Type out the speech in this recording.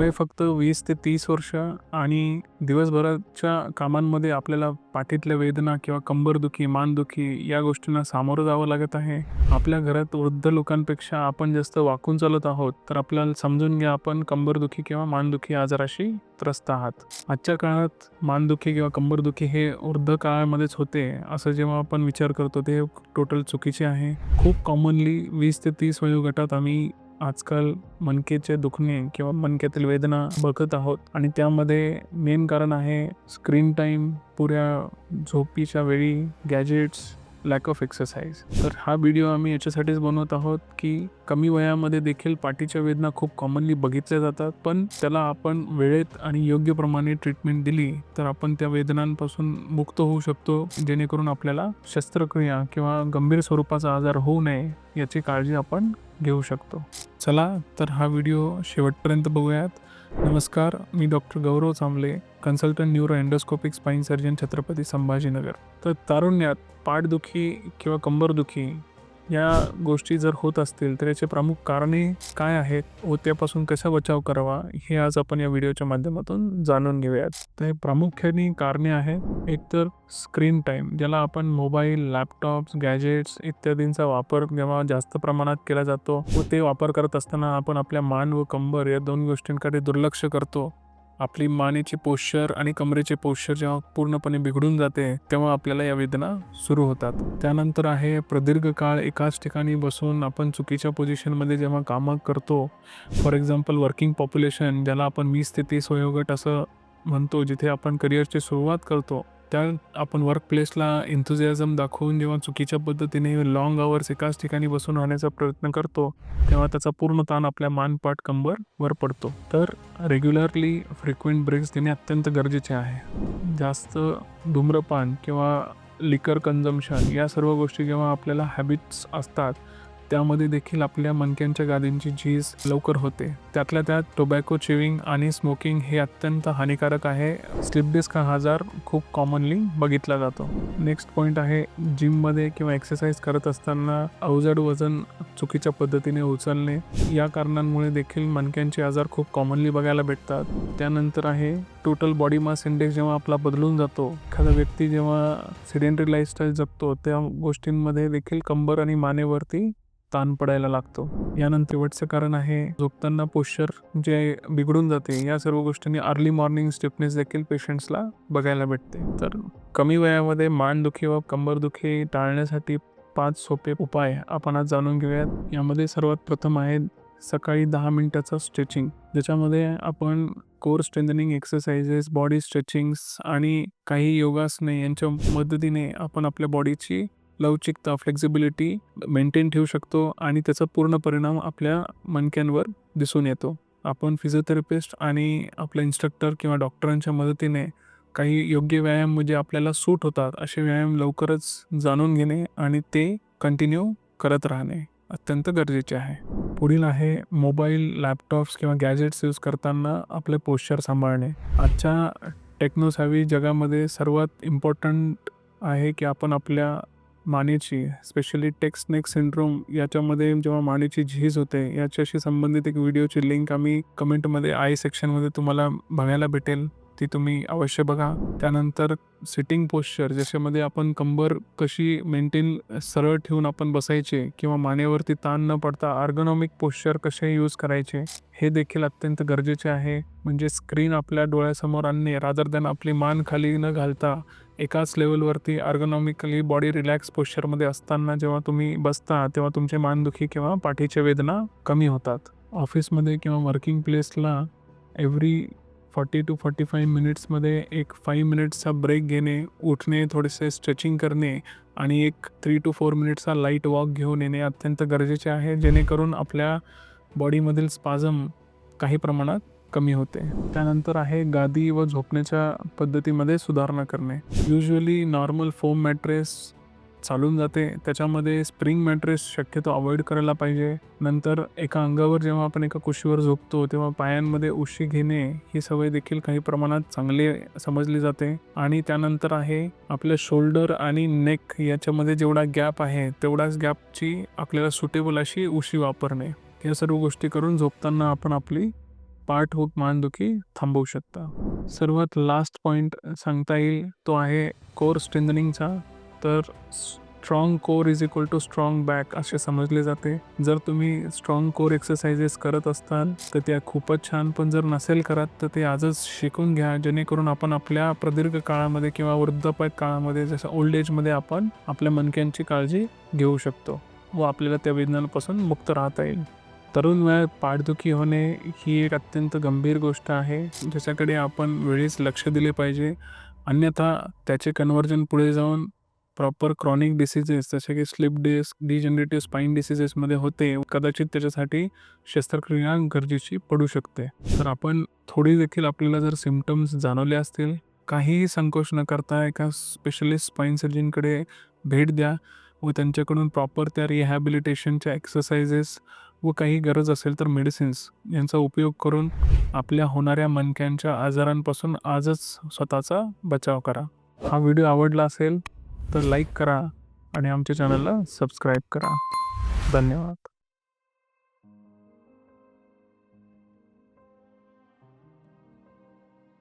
वय फक्त वीस ते तीस वर्ष आणि दिवसभराच्या कामांमध्ये आपल्याला पाठीतल्या वेदना किंवा कंबरदुखी मानदुखी या गोष्टींना सामोरं जावं लागत आहे. आपल्या घरात वृद्ध लोकांपेक्षा आपण जास्त वाकून चालत आहोत तर आपल्याला समजून घ्या आपण कंबरदुखी किंवा मानदुखी आजाराशी त्रस्त आहात. आजच्या काळात मानदुखी किंवा कंबरदुखी हे वृद्ध काळामध्येच होते असं जेव्हा आपण विचार करतो ते टोटल चुकीचे आहे. खूप कॉमनली वीस ते तीस वयोगटात आम्ही आजकाल मनकेचे दुखणे किंवा मनकेतील वेदना बघत आहोत. आणि त्यामध्ये मेन कारण आहे स्क्रीन टाईम पुऱ्या झोपीच्या वेळी गॅजेट्स लॅक ऑफ एक्सरसाइज तर हा व्हिडिओ आम्ही याच्यासाठीच बनवत आहोत की कमी वयामध्ये देखील पाठीच्या वेदना खूप कॉमनली बघितल्या जातात. पण त्याला आपण वेळेत आणि योग्य प्रमाणे ट्रीटमेंट दिली तर आपण त्या वेदनांपासून मुक्त होऊ शकतो जेणेकरून आपल्याला शस्त्रक्रिया किंवा गंभीर स्वरूपाचा आजार होऊ नये याची काळजी आपण घेऊ शकतो. चला तर हा व्हिडिओ शेवटपर्यंत बघूयात. नमस्कार मी doctor Gaurav Chamble consultant neuro endoscopic spine surgeon Chhatrapati Sambhajinagar. तर तारुण्यात पाठदुखी किंवा कंबरदुखी या गोष्टी जर होत असतील तर याचे प्रमुख कारणे काय आहेत? व त्यापासून कसा बचाव करावा? हे आज आपण या व्हिडिओच्या माध्यमातून जाणून घेऊयात. तर प्रामुख्याने कारणे आहेत. एकतर स्क्रीन टाईम ज्याला आपण मोबाईल लॅपटॉप्स गॅजेट्स इत्यादींचा वापर जेव्हा जास्त प्रमाणात केला जातो व ते वापर करत असताना आपण आपल्या मान व कंबर या दोन गोष्टींकडे दुर्लक्ष करतो. आपली मानेचे पोश्चर आणि कमरेचे पोश्चर जेव्हा पूर्णपणे बिघडून जाते तेव्हा आपल्याला या वेदना सुरू होतात. त्यानंतर आहे प्रदीर्घ काळ एकाच ठिकाणी बसून आपण चुकीच्या पोझिशनमध्ये जेव्हा कामं करतो फॉर एक्झाम्पल वर्किंग पॉप्युलेशन ज्याला आपण वीस ते तीस वयोगट असं म्हणतो जिथे आपण करिअरची सुरुवात करतो त्या आपण वर्क प्लेसला एन्थुझियाझम दाखवून जेव्हा चुकीच्या पद्धतीने लॉंग आवर्स एकाच ठिकाणी बसून राहण्याचा प्रयत्न करतो तेव्हा त्याचा पूर्ण ताण आपल्या मानपाट कंबर वर पडतो. तर रेग्युलरली फ्रिक्वेंट ब्रेक्स देणे अत्यंत गरजेचे आहे. जास्त धूम्रपान किंवा लिकर कन्झम्शन या सर्व गोष्टी जेव्हा आपल्याला हॅबिट्स असतात त्यामध्ये देखील आपल्या मणक्यांच्या गादींची झीज लवकर होते. त्यातल्या त्यात टोबॅको चिविंग आणि स्मोकिंग हे अत्यंत हानिकारक आहे. स्लिप डिस्क हा आजार खूप कॉमनली बघितला जातो. नेक्स्ट पॉईंट आहे जिममध्ये किंवा एक्सरसाइज करत असताना अवजड वजन चुकीच्या पद्धतीने उचलणे. या कारणांमुळे देखील मणक्यांचे आजार खूप कॉमनली बघायला भेटतात. त्यानंतर आहे टोटल बॉडी मास इंडेक्स जेव्हा आपला बदलून जातो एखादा व्यक्ती जेव्हा सिडेंटरी लाईफस्टाईल जगतो त्या गोष्टींमध्ये देखील कंबर आणि मानेवरती ताण पडायला लागतो. यानंतर शेवटचं कारण आहे झोपताना पोश्चर जे बिघडून जाते या सर्व गोष्टींनी अर्ली मॉर्निंग स्टिफनेस देखील पेशंट्सला बघायला भेटते. तर कमी वयामध्ये मानदुखी व कंबरदुखी टाळण्यासाठी पाच सोपे उपाय आपण आज जाणून घेऊयात. यामध्ये सर्वात प्रथम आहे सकाळी दहा मिनिटाचं स्ट्रेचिंग ज्याच्यामध्ये आपण core strengthening exercises body stretchings आणि काही योगासने यांच्या मदतीने आपण आपल्या बॉडीची लवचिकता फ्लेक्झिबिलिटी मेंटेन ठेवू शकतो आणि त्याचा पूर्ण परिणाम आपल्या मणक्यांवर दिसून येतो. आपण फिजिओथेरपिस्ट आणि आपल्या इन्स्ट्रक्टर किंवा डॉक्टरांच्या मदतीने काही योग्य व्यायाम म्हणजे आपल्याला सूट होतात असे व्यायाम लवकरच जाणून घेणे आणि ते कंटिन्यू करत राहणे अत्यंत गरजेचे आहे. पुढील आहे मोबाईल लॅपटॉप्स किंवा गॅजेट्स यूज करताना आपले पोश्चर सांभाळणे. आजच्या टेक्नोसॅवी जगामध्ये सर्वात इम्पॉर्टंट आहे की आपण आपल्या मानेची स्पेशली टेक्स्ट नेक सिंड्रोम याच्यामध्ये जेव्हा मानेची झीज होते याच्याशी संबंधित एक व्हिडिओची लिंक आम्ही कमेंटमध्ये आय सेक्शनमध्ये तुम्हाला बघायला भेटेल. ती तुम्ही अवश्य बघा. त्यानंतर सिटिंग पोश्चर ज्याच्यामध्ये आपण कंबर कशी मेंटेन सरळ ठेवून आपण बसायचे किंवा मानेवरती ताण न पडता आर्गनॉमिक पोश्चर कसे यूज करायचे हे देखील अत्यंत गरजेचे आहे. म्हणजे स्क्रीन आपल्या डोळ्यासमोर आणणे रादर दॅन आपली मान खाली न घालता एकाच लेवलवरती आर्गनॉमिकली बॉडी रिलॅक्स पोश्चरमध्ये असताना जेव्हा तुम्ही बसता तेव्हा तुमचे मानदुखी किंवा पाठीच्या वेदना कमी होतात. ऑफिसमध्ये किंवा working प्लेसला every forty two forty five मिनिट्समध्ये एक फाईव्ह मिनिट्सचा ब्रेक घेणे उठणे थोडेसे स्ट्रेचिंग करणे आणि एक थ्री टू फोर मिनिट्सचा लाइट वॉक घेऊन येणे अत्यंत गरजेचे आहे जेणेकरून आपल्या बॉडीमधील स्पाझम काही प्रमाणात कमी होते. त्यानंतर आहे गादी व झोपण्याच्या पद्धतीमध्ये सुधारणा करणे. युजली नॉर्मल फोम मॅट्रेस चालून जाते. त्याच्यामध्ये स्प्रिंग मॅट्रेस शक्यतो अवॉइड करायला पाहिजे. नंतर एका अंगावर जेव्हा आपण एका कुशीवर झोपतो तेव्हा पायांमध्ये उशी घेणे ही सवय देखील काही प्रमाणात चांगली समजली जाते. आणि त्यानंतर आहे आपल्या शोल्डर आणि नेक याच्यामध्ये जेवढा गॅप आहे तेवढाच गॅपची आपल्याला सुटेबल अशी उशी वापरणे. या सर्व गोष्टी करून झोपताना आपण आपली पाठ होत मानदुखी थांबवू शकता. सर्वात लास्ट पॉईंट सांगता येईल तो आहे कोर स्ट्रेंथनिंगचा तर strong core is equal to strong back असे समजले जाते. जर तुम्ही स्ट्रॉंग कोर एक्सरसाइजेस करत असताल तर त्या खूपच छान. पण जर नसेल करत तर ते आजच शिकून घ्या. जेणेकरून आपण आपल्या प्रदीर्घ काळामध्ये किंवा वृद्धापय काळामध्ये जसं ओल्ड एजमध्ये आपण आपल्या मनक्यांची काळजी घेऊ शकतो व आपल्याला त्या वेदनांपासून मुक्त राहता येईल. तरुण वयात पाठदुखी होणे ही एक अत्यंत गंभीर गोष्ट आहे. ज्याच्याकडे आपण वेळीच लक्ष दिले पाहिजे. अन्यथा त्याचे कन्व्हर्जन पुढे जाऊन प्रॉपर क्रॉनिक डिसिजेस जसे की स्लिप डिस्क डिजनरेटिव्ह स्पाईन डिसिजेसमध्ये होते कदाचित त्याच्यासाठी शस्त्रक्रिया गरजेची पडू शकते. तर आपण थोडी देखील आपल्याला जर सिमटम्स जाणवले असतील काहीही संकोच न करता एका स्पेशलिस्ट स्पाईन सर्जनकडे भेट द्या व त्यांच्याकडून प्रॉपर त्या रिहॅबिलिटेशनच्या एक्सरसाइजेस व काही गरज असेल तर मेडिसिन्स यांचा उपयोग करून आपल्या होणाऱ्या मनक्यांच्या आजारांपासून आजच स्वतःचा बचाव करा. हा व्हिडिओ आवडला असेल तर लाईक करा आणि आमच्या चॅनलला सबस्क्राईब करा. धन्यवाद.